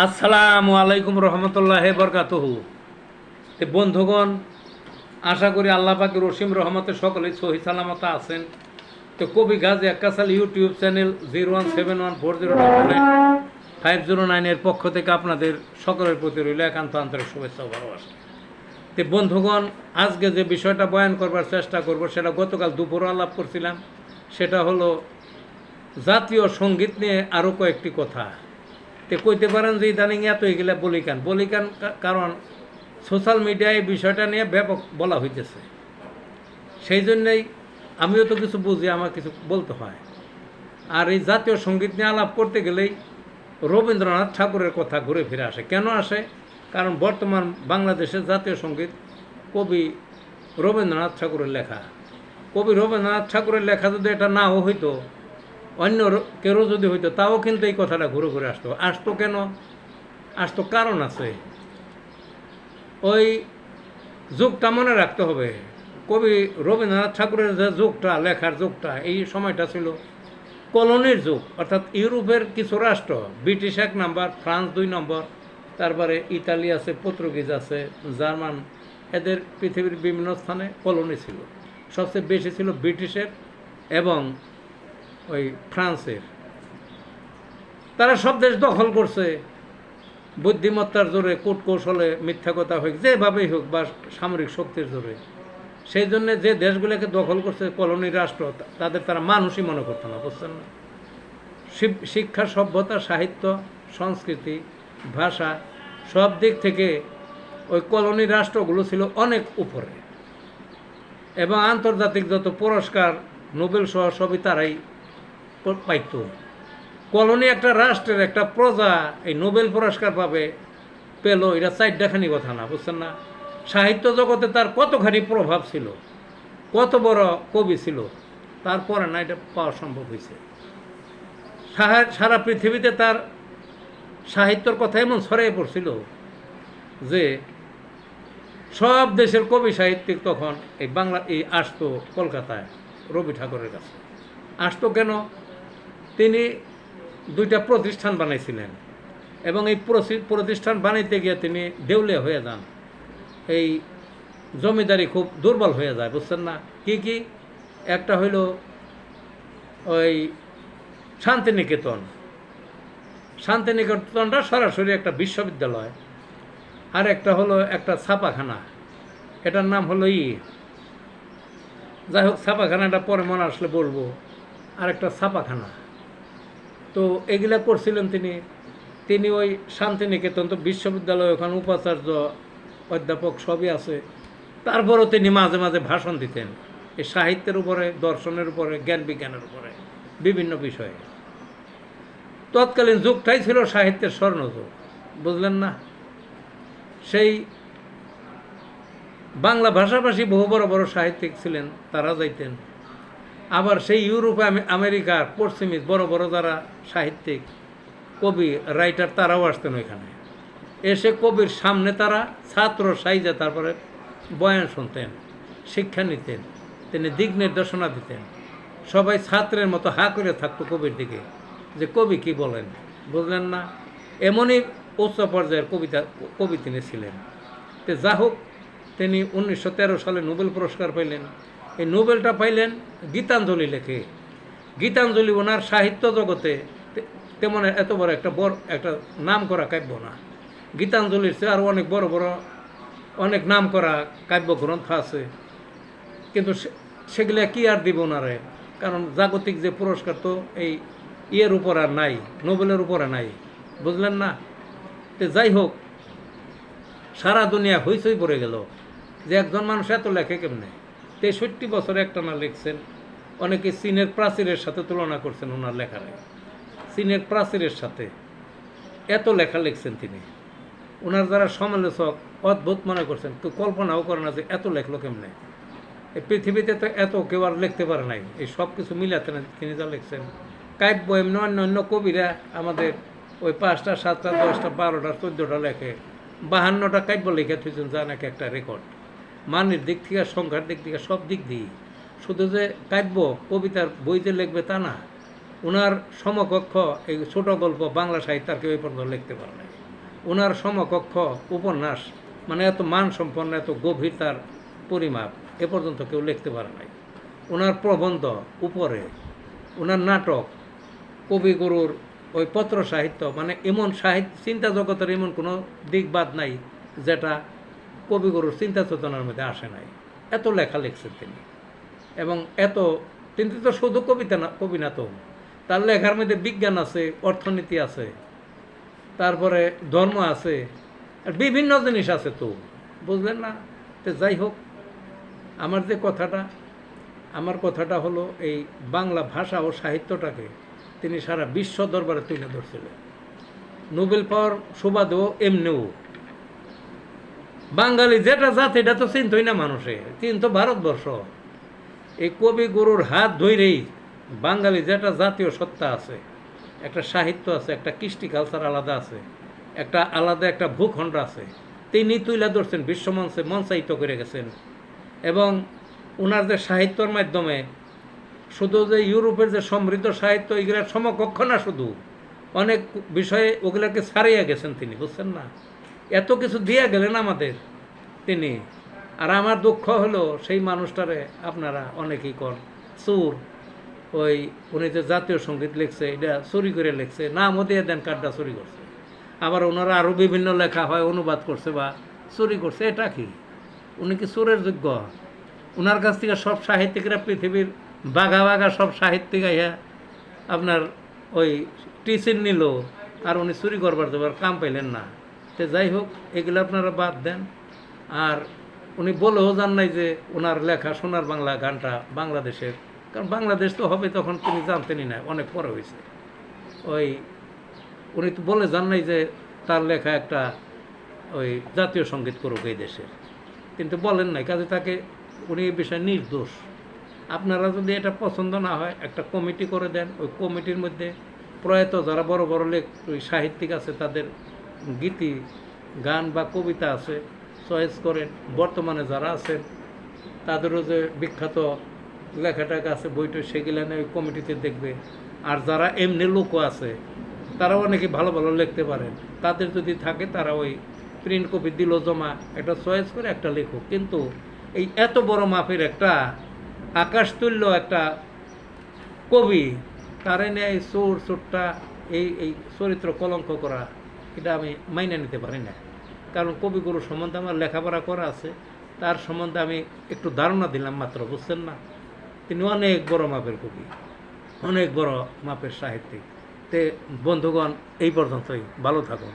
আসসালামু আলাইকুম রহমতুল্লাহ বরকাতহু। তে বন্ধুগণ, আশা করি আল্লাহ পাকে রসিম রহমতে সকলে সহি সালামত আছেন। তো কবি Gazi একাসাল YouTube channel zero one seven one four zero five zero নাইনের পক্ষ থেকে আপনাদের সকলের প্রতি রইল একান্ত আন্তরিক শুভেচ্ছা ভালোবাসা। তো বন্ধুগণ, আজকে যে বিষয়টা বয়ান করবার চেষ্টা করব সেটা গতকাল দুপুর আলাপ করছিলাম। সেটা হলো জাতীয় সংগীত নিয়ে আরও কয়েকটি কথা। তে কইতে পারেন যে ইদানিং এত এগুলা বলি কেন বলি কেন কারণ সোশ্যাল মিডিয়ায় এই বিষয়টা নিয়ে ব্যাপক বলা হইতেছে। সেই জন্যেই আমিও তো কিছু বুঝি, আমার কিছু বলতে হয়। আর এই জাতীয় সংগীত নিয়ে আলাপ করতে গেলেই রবীন্দ্রনাথ ঠাকুরের কথা ঘুরে ফিরে আসে। কেন আসে? কারণ বর্তমান বাংলাদেশের জাতীয় সংগীত কবি রবীন্দ্রনাথ ঠাকুরের লেখা। কবি রবীন্দ্রনাথ ঠাকুরের লেখা যদি এটা নাও হইতো অন্য কেউ যদি হইতো, তাও কিন্তু এই কথাটা ঘুরে ঘুরে আসতো। আসতো কেন? আসতো কারণ আছে। ওই যুগটা মনে রাখতে হবে। কবি রবীন্দ্রনাথ ঠাকুরের যে যুগটা, লেখার যুগটা, এই সময়টা ছিল কলোনির যুগ। অর্থাৎ ইউরোপের কিছু রাষ্ট্র, ব্রিটিশ এক নাম্বার, ফ্রান্স দুই নম্বর, তারপরে ইতালি আছে, পর্তুগিজ আছে, জার্মান, এদের পৃথিবীর বিভিন্ন স্থানে কলোনি ছিল। সবচেয়ে বেশি ছিল ব্রিটিশের এবং ওই ফ্রান্সের। তারা সব দেশ দখল করছে। বুদ্ধিমত্তার জোরে, কূটকৌশলে মিথ্যা কথা হোক, যেভাবেই হোক বা সামরিক শক্তির জোরে। সেই জন্য যে দেশগুলোকে দখল করছে কলোনি রাষ্ট্র তাদের তারা মানুষই মনে করতো না, বুঝছেন না? শিক্ষা, সভ্যতা, সাহিত্য, সংস্কৃতি, ভাষা, সব দিক থেকে ওই কলোনি রাষ্ট্রগুলো ছিল অনেক উপরে। এবং আন্তর্জাতিক যত পুরস্কার, নোবেল সহ সবই তারাই পাইতো। কলোনি একটা রাষ্ট্রের একটা প্রজা এই নোবেল পুরস্কার পাবে, পেল, এটা চারটাখানি কথা না, বুঝছেন না? সাহিত্য জগতে তার কতখানি প্রভাব ছিল, কত বড় কবি ছিল তারপরে না এটা পাওয়া সম্ভব হয়েছে। সারা পৃথিবীতে তার সাহিত্যর কথা এমন ছড়িয়ে পড়ছিল যে সব দেশের কবি সাহিত্যিক তখন এই বাংলা, এই আসতো কলকাতায় রবি ঠাকুরের কাছে। আসতো কেন? তিনি দুইটা প্রতিষ্ঠান বানাইছিলেন। এবং এই প্রতিষ্ঠান বানাইতে গিয়ে তিনি দেউলিয়া হয়ে যান। এই জমিদারি খুব দুর্বল হয়ে যায়, বুঝছেন না? কি কি? একটা হইল ওই শান্তিনিকেতন। শান্তিনিকেতনটা সরাসরি একটা বিশ্ববিদ্যালয়। আর একটা হলো একটা ছাপাখানা। এটার নাম হলো ই। যাই হোক, ছাপাখানাটা পরে মনে আসলে বলব। আর একটা ছাপাখানা। তো এগুলা করছিলেন তিনি। তিনি ওই শান্তিনিকেতন, তো বিশ্ববিদ্যালয় ওখানে উপাচার্য, অধ্যাপক সবই আছে। তারপরও তিনি মাঝে মাঝে ভাষণ দিতেন। এই সাহিত্যের উপরে, দর্শনের উপরে জ্ঞান বিজ্ঞানের উপরে, বিভিন্ন বিষয়ে। তৎকালীন যুগটাই ছিল সাহিত্যের স্বর্ণযুগ, বুঝলেন না? সেই বাংলা ভাষাভাষী বহু বড় বড় সাহিত্যিক ছিলেন, তারা যাইতেন। আবার সেই ইউরোপে, আমে- আমেরিকার পশ্চিমী বড় বড় যারা সাহিত্যিক, কবি, রাইটার, তারাও আসতেন ওইখানে। এসে কবির সামনে তারা ছাত্র সাইজে তারপরে বয়ান শুনতেন, শিক্ষা নিতেন, তিনি দিক নির্দেশনা দিতেন। সবাই ছাত্রের মতো হা করে থাকতো কবির দিকে, যে কবি কি বলেন? বুঝলেন না? এমনই উচ্চ পর্যায়ের কবিতা, কবি তিনি ছিলেন। তো যা হোক তিনি উনিশশো তেরো সালে নোবেল পুরস্কার পাইলেন। এই নোবেলটা পাইলেন গীতাঞ্জলি লেখে। গীতাঞ্জলি ওনার সাহিত্য জগতে তেমন এত বড় একটা বড় একটা নাম করা কাব্য না। গীতাঞ্জলির চেয়ে আরও অনেক বড় বড় অনেক নাম করা কাব্যগ্রন্থ আছে। কিন্তু সেগুলা কি আর দিব ওনারে? কারণ জাগতিক যে পুরস্কার তো এই ইয়ের উপর আর নাই, নোবেলের উপরে নাই। বুঝলেন না? তো যাই হোক, সারা দুনিয়া হইচই পড়ে গেল। যে একজন মানুষ এত লেখে কেমনে? তেষট্টি বছর একটানা লিখছেন। অনেকে চীনের প্রাচীরের সাথে তুলনা করছেন ওনার লেখারে চীনের প্রাচীরের সাথে এত লেখা লিখছেন তিনি। ওনার যারা সমালোচক, অদ্ভুত মনে করছেন কেউ কল্পনাও করে না যে এত লেখলো কেমনে। এই পৃথিবীতে তো এত কেউ আর লিখতে পারে নাই। এই সব কিছু মিলাতে না তিনি যা লিখছেন। কাব্য এমনি অন্য অন্য কবিরা আমাদের ওই পাঁচটা, সাতটা, দশটা, বারোটা, চোদ্দোটা লেখে। বাহান্নটা কাব্য লিখে থুইছেন যা নাকি একটা রেকর্ড মানের দিক থেকে, সংখ্যার দিক থেকে সব দিক দিয়ে শুধু যে কাব্য, কবিতার বইতে লিখবে তা না ওনার সমকক্ষ, এই ছোট গল্প, বাংলা সাহিত্য আর কেউ এই পর্যন্ত লিখতে পারে নাই। ওনার সমকক্ষ, উপন্যাস মানে এত মান সম্পন্ন এত গভীর তার পরিমাপ এ পর্যন্ত কেউ লিখতে পারে নাই। ওনার প্রবন্ধ উপরে ওনার নাটক, কবিগুরুর ওই পত্র সাহিত্য মানে এমন সাহিত্য, চিন্তা জগতের এমন কোনো দিক বাদ নাই, যেটা কবিগুরুর চিন্তা চেতনার মধ্যে আসে নাই। এত লেখা লিখছেন তিনি। এবং এত তিনি তো শুধু কবিতা না, কবি না তো। তার লেখার মধ্যে বিজ্ঞান আছে, অর্থনীতি আছে, তারপরে ধর্ম আছে বিভিন্ন জিনিস আছে তো। বুঝলেন না? তো যাই হোক, আমার যে কথাটা, আমার কথাটা হলো এই বাংলা ভাষা ও সাহিত্যটাকে তিনি সারা বিশ্ব দরবারে তুলে ধরছিলেন। নোবেল পাওয়ার সুবাদেও এমনিও। বাঙালি যেটা জাত, এটা তো চিনতই না মানুষে। চিনত ভারতবর্ষ। এই কবিগুরুর হাত ধরেই বাঙালি যেটা জাতীয় সত্তা আছে, একটা সাহিত্য আছে, একটা কৃষ্টি কালচার আলাদা আছে, একটা আলাদা একটা ভূখণ্ড আছে, তিনি তুলে ধরছেন বিশ্বমঞ্চে মঞ্চায়িত করে গেছেন। এবং ওনার যে সাহিত্যর মাধ্যমে শুধু যে ইউরোপের যে সমৃদ্ধ সাহিত্য, এগুলার সমকক্ষ না শুধু, অনেক বিষয়ে ওগুলাকে ছাড়িয়ে গেছেন তিনি, বুঝছেন না? এত কিছু দিয়ে গেলেন আমাদের তিনি। আর আমার দুঃখ হলো সেই মানুষটারে আপনারা অনেকেই কর সুর, ওই উনি যে জাতীয় সংগীত লিখছে, এটা চুরি করে লিখছে, নামও দিয়ে দেন কার্ডটা চুরি করছে। আবার ওনারা আরও বিভিন্ন লেখা হয়, অনুবাদ করছে বা চুরি করছে, এটা কি? উনি কি চোরের যোগ্য? ওনার কাছ থেকে সব সাহিত্যিকরা পৃথিবীর বাঘা বাঘা সব সাহিত্যিক আইয়া আপনার ওই টিচিন নিল, আর উনি চুরি করবার দেবার কাম পাইলেন না। তো যাই হোক, এগুলো আপনারা বাদ দেন। আর উনি বলেও যান নাই যে ওনার লেখা, সোনার বাংলা গানটা বাংলাদেশের। কারণ বাংলাদেশ তো হবে তখন তিনি জানতেনই না, অনেক পরে হয়েছে। ওই উনি তো বলে যান নাই যে তার লেখা একটা ওই জাতীয় সংগীত করুক এই দেশের। কিন্তু বলেন নাই, কাজে তাকে উনি এই বিষয়ে নির্দোষ। আপনারা যদি এটা পছন্দ না হয়, একটা কমিটি করে দেন। ওই কমিটির মধ্যে প্রয়াত যারা বড় বড় লেখ ওই সাহিত্যিক আছে, তাদের গীতি, গান বা কবিতা আছে, চয়েস করেন। বর্তমানে যারা আছেন, তাদেরও যে বিখ্যাত লেখাটাকে আছে, বইটা, সেগুলো নিয়ে ওই কমিটিতে দেখবে। আর যারা এমনি লোকও আছে, তারাও অনেকে ভালো ভালো লিখতে পারেন। তাদের যদি থাকে, তারা ওই প্রিন্ট কপি দিল জমা, একটা চয়েস করে একটা লেখুক কিন্তু এই এত বড় মাপের একটা আকাশ তুল্য একটা কবি, তারে নিয়ে এই চোর, চোরটা, এই এই চরিত্র কলঙ্ক করা এটা আমি মাইনে নিতে পারি না। কারণ কবিগুরু সম্বন্ধে আমার লেখাপড়া করা আছে। তার সম্বন্ধে আমি একটু ধারণা দিলাম মাত্র, বুঝছেন না? তিনি অনেক বড় মাপের কবি, অনেক বড় মাপের সাহিত্যিক। তে বন্ধুগণ, এই পর্যন্তই। ভালো থাকুন।